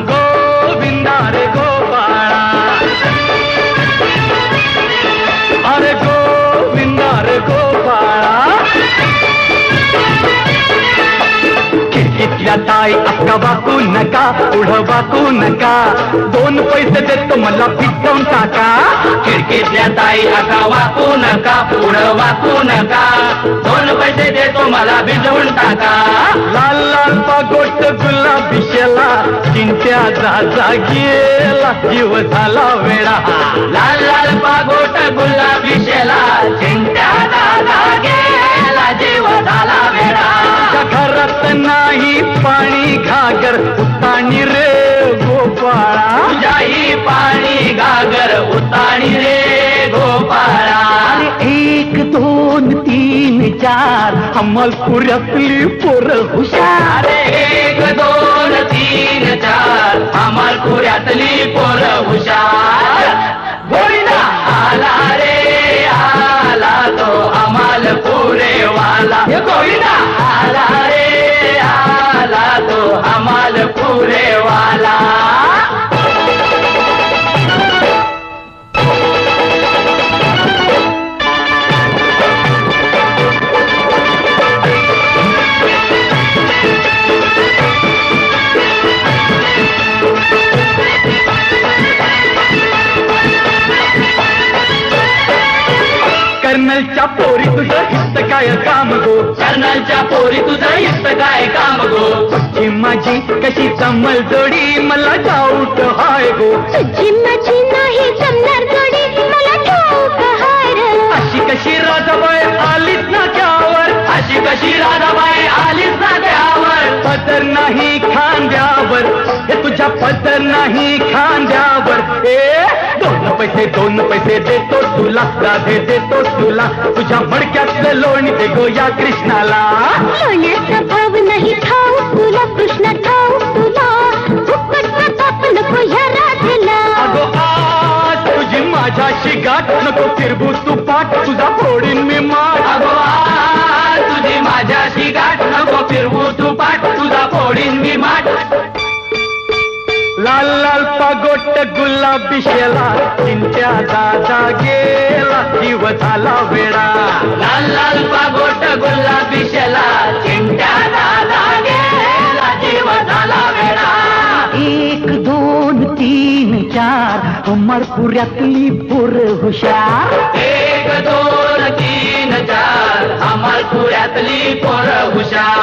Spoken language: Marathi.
गोविंदा रे गोपाळा. अरे गोविंदा रे गोपाळा. खिडकीतल्या ताई अक्का वाकू नका पुढं वाकू नका. दोन पैसे देतो मला पिटवून टाका. खिडकीतल्या ताई अक्का वाकू नका पुढं वाकू नका. दोन पैसे देतो मला भिजवून टाका. लाल लाल पागोट गुलाबी शेला चिंट्या जा गेला जीव झाला वेळा लाल लाल पागोट गुलाबी शेला दादा गेला जीव झाला वेळा घरात नाही पाणी घागर उताणी रे गोपाळा. तुझ्याही पाणी गागर उताणी रे गोपाळा. एक दोन तीन विचार अमलपुरातली पोर हुशार एक दोन तीन चार अमलपुरातली पोर हुशार. गोविंदा आला रे आला तो अमलपुरे वाला गोविंदा कर्नलच्या पोरी तुझं हित काय काम गो? कर्नलच्या पोरी तुझं हित काय काम गो? ही माझी कशी जमल जोडी मला डाऊट हाय गो. तुझी माझी नाही जमणार जोडी मला ठाऊक हाय रे. अशी कशी राजाबाई आलीच ना त्यावर? अशी कशी राधाबाई आलीच ना त्यावर? पदर नाही खांद्यावर. हे तुझ्या पदर नाही खांद्यावर. ए पैसे दोन पैसे देतो तुला राधे देतो तुला. तुझ्या मडक्यातलं लोणी दे गो या कृष्णाला. लोण्याचा भाव नाही ठाऊक तुला कृष्ण ठाऊक तुला. फुकटचा प्रताप नको ह्या राधेला. अगो आज तुझी माझ्याशी गाठ नको फिरबू तू पाठ. तुझा फोडीन पागोट गुलाबी शेला चिंट्या दादा गेला जीव झाला वेळा लाल लाल पागोट गुलाबी शेला चिंट्या दादा गेला जीव झाला वेळा एक दोन तीन चार अमरपुऱ्यातली पोर हुशार. एक दोन तीन चार अमरपुऱ्यातली पोर हुशार.